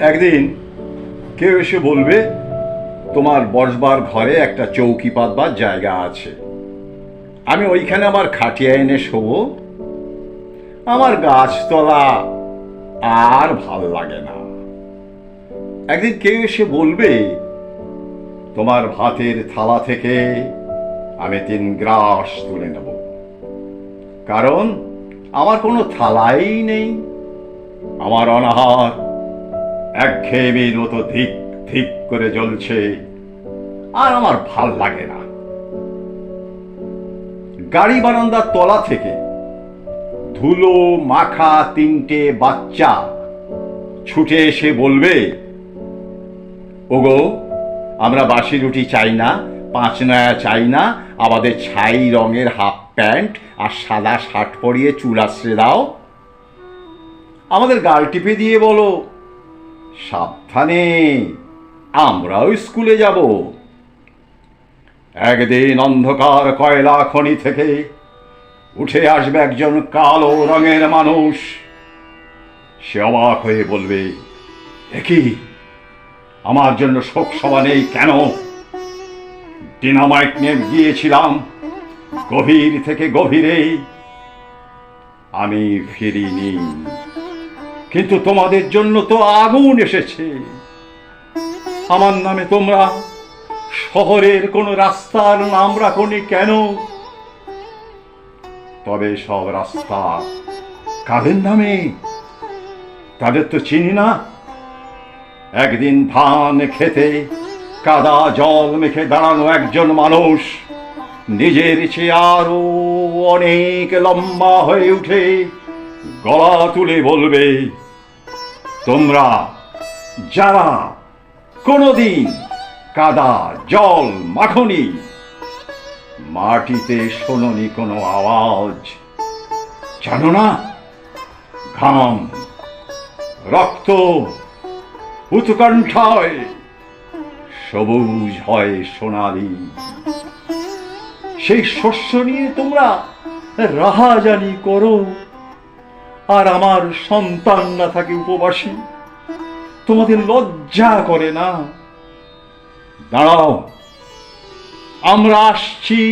একদিন কেউ এসে বলবে, তোমার বসবার ঘরে একটা চৌকি পাতবার জায়গা আছে। আমি ওইখানে আমার খাটিয়া এনে শোবো। আমার গাছতলা আর ভালো লাগে না। একদিন কেউ এসে বলবে, তোমার ভাতের থালা থেকে আমি তিন গ্রাস তুলে নেব। কারণ আমার কোনো থালাই নেই, আমার অনাহার একঘেয়েমির মতো ধিক ধিক করে জ্বলছে। আর আমার ভালো লাগে না। গাড়ি বারান্দার তলা থেকে ধুলো মাখা তিনটে বাচ্চা ছুটে এসে বলবে, ওগো, আমরা বাসি রুটি চাই না, পাঁচ নয়া চাই না, আমাদের ছাই রঙের হাফ প্যান্ট আর সাদা শার্ট পরিয়ে চুল আশ্রে দাও। আমাদের গাল টিপে দিয়ে বলো সাবধানে, আমরাও স্কুলে যাব। একদিন অন্ধকার কয়লা খনি থেকে উঠে আসবে একজন কালো রঙের মানুষ। সে অবাক হয়ে বলবে একই আমার জন্য শোক সভা নেই কেন? ডিনামাইট নিয়ে গিয়েছিলাম, গভীর থেকে গভীরেই। আমি ফিরিনি। কিন্তু তোমাদের জন্য তো আগুন এসেছে। আমার নামে তোমরা শহরের কোনো রাস্তার নাম রাখনি কেন? তবে সব রাস্তা কাদের নামে? তাদের তো চিনি না। একদিন ধান খেতে কাদা জল মেখে দাঁড়ানো একজন মানুষ নিজের চেয়ে আরও অনেক লম্বা হয়ে উঠে গলা তুলে বলবে, তোমরা যারা কোনোদিন কাদা, জল, মাখনি, মাটিতে শোনি কোনো আওয়াজ, জানো না? ঘাম, রক্ত উৎকণ্ঠায় সবুজ হয় সোনালি। সেই শস্য নিয়ে তোমরা রাহাজানি করো। আর আমার সন্তান না থাকে উপবাসী। তোমাদের লজ্জা করে না? দাঁড়াও আমরা আসছি।